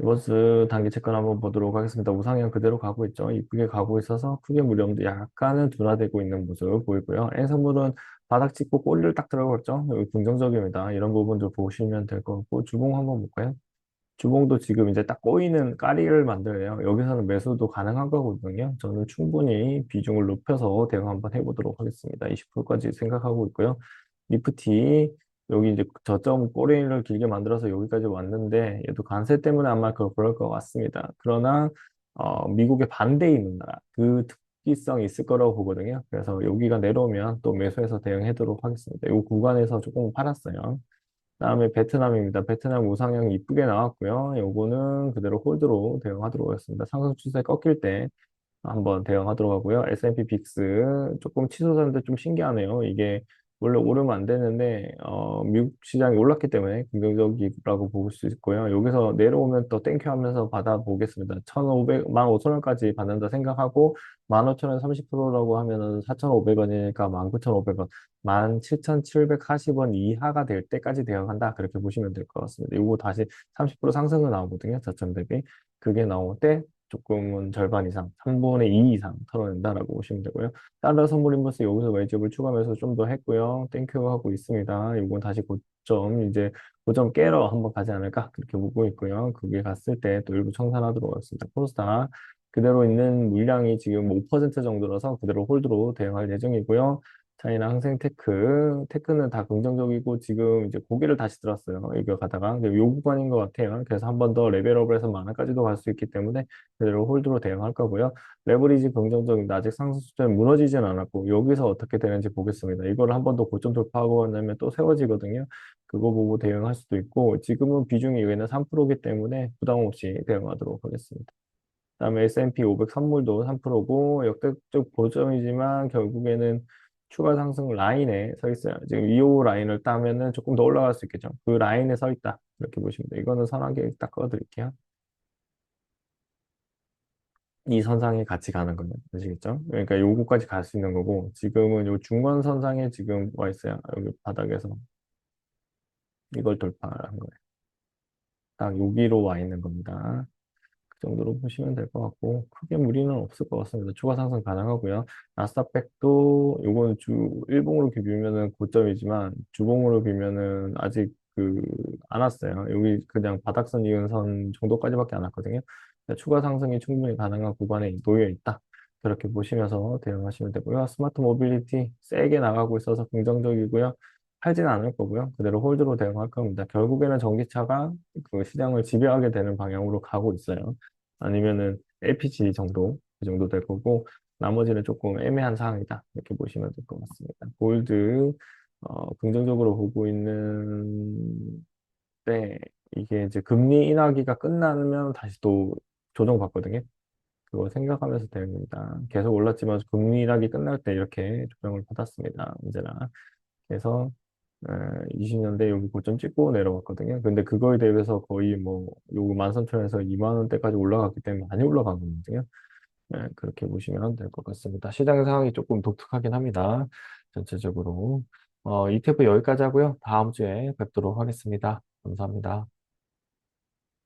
이버스 단기 채권 한번 보도록 하겠습니다. 우상향 그대로 가고 있죠. 이쁘게 가고 있어서 크게 무렴도 약간은 둔화되고 있는 모습 보이고요. N선물은 바닥 찍고 꼬리를 딱 들어갔죠. 긍정적입니다. 이런 부분도 보시면 될 것 같고 주봉 한번 볼까요? 주봉도 지금 이제 딱 꼬이는 까리를 만들어요. 여기서는 매수도 가능한 거거든요. 저는 충분히 비중을 높여서 대응 한번 해보도록 하겠습니다. 20%까지 생각하고 있고요. 니프티 여기 이제 저점 꼬리를 길게 만들어서 여기까지 왔는데 얘도 관세 때문에 아마 그- 그럴 것 같습니다. 그러나 어, 미국의 반대 있는 나라 그 특이성이 있을 거라고 보거든요. 그래서 여기가 내려오면 또 매수해서 대응하도록 하겠습니다. 이 구간에서 조금 팔았어요. 다음에 베트남입니다. 베트남 우상향이 이쁘게 나왔고요. 요거는 그대로 홀드로 대응하도록 하겠습니다. 상승 추세 꺾일 때 한번 대응하도록 하고요. S&P 빅스 조금 치솟았는데 좀 신기하네요. 이게 원래 오르면 안 되는데 어, 미국 시장이 올랐기 때문에 긍정적이라고 볼수 있고요. 여기서 내려오면 또 땡큐 하면서 받아보겠습니다. 1,500, 15,000원까지 받는다 생각하고 15,000원 30%라고 하면은 4,500원이니까 19,500원, 17,740원 이하가 될 때까지 대응한다. 그렇게 보시면 될 것 같습니다. 이거 다시 30% 상승은 나오거든요. 저점 대비. 그게 나올 때 조금은 절반 이상, 3분의 2 이상 털어낸다라고 보시면 되고요. 달러 선물 인버스 여기서 외집을 추가하면서 좀 더 했고요. 땡큐 하고 있습니다. 이건 다시 고점, 이제 고점 깨러 한번 가지 않을까 그렇게 보고 있고요. 그게 갔을 때 또 일부 청산하도록 하겠습니다. 코스닥 그대로 있는 물량이 지금 5% 정도라서 그대로 홀드로 대응할 예정이고요. 차이나 항생테크, 테크는 다 긍정적이고 지금 이제 고개를 다시 들었어요. 이거 가다가 요 구간인 것 같아요. 그래서 한 번 더 레벨업을 해서 만화까지도 갈 수 있기 때문에 그대로 홀드로 대응할 거고요. 레버리지 긍정적인데 아직 상승 수준이 무너지진 않았고 여기서 어떻게 되는지 보겠습니다. 이걸 한 번 더 고점 돌파하고 나면 또 세워지거든요. 그거 보고 대응할 수도 있고 지금은 비중이 얘는 3%이기 때문에 부담 없이 대응하도록 하겠습니다. 그다음에 S&P 500 선물도 3%고 역대적 고점이지만 결국에는 추가 상승 라인에 서 있어요. 지금 2호 라인을 따면은 조금 더 올라갈 수 있겠죠. 그 라인에 서 있다. 이렇게 보시면 돼요. 이거는 선하게 딱 그어드릴게요. 이 선상에 같이 가는 거예요. 아시겠죠? 그러니까 요거까지 갈 수 있는 거고 지금은 요 중간 선상에 지금 와 있어요. 여기 바닥에서 이걸 돌파한 거예요. 딱 여기로 와 있는 겁니다. 그 정도로 보시면 될 것 같고 크게 무리는 없을 것 같습니다. 추가 상승 가능하고요. 나스닥백도 요건 주 일봉으로 비비면은 고점이지만 주봉으로 비면은 아직 그 안 왔어요. 여기 그냥 바닥선 이은선 정도까지밖에 안 왔거든요. 추가 상승이 충분히 가능한 구간에 놓여 있다. 그렇게 보시면서 대응하시면 되고요. 스마트 모빌리티 세게 나가고 있어서 긍정적이고요. 팔지는 않을 거고요. 그대로 홀드로 대응할 겁니다. 결국에는 전기차가 그 시장을 지배하게 되는 방향으로 가고 있어요. 아니면은 LPG 정도, 그 정도 될 거고, 나머지는 조금 애매한 상황이다. 이렇게 보시면 될 것 같습니다. 골드, 어, 긍정적으로 보고 있는 때, 이게 이제 금리 인하기가 끝나면 다시 또 조정받거든요. 그거 생각하면서 대응입니다. 계속 올랐지만 금리 인하기 끝날 때 이렇게 조정을 받았습니다. 언제나. 그래서 20년대 여기 고점 찍고 내려왔거든요. 근데 그거에 대해서 거의 뭐 요거 13,000원에서 2만 원대까지 올라갔기 때문에 많이 올라간 거거든요. 네, 그렇게 보시면 될 것 같습니다. 시장 상황이 조금 독특하긴 합니다. 전체적으로. 어, ETF 여기까지 하고요. 다음 주에 뵙도록 하겠습니다. 감사합니다.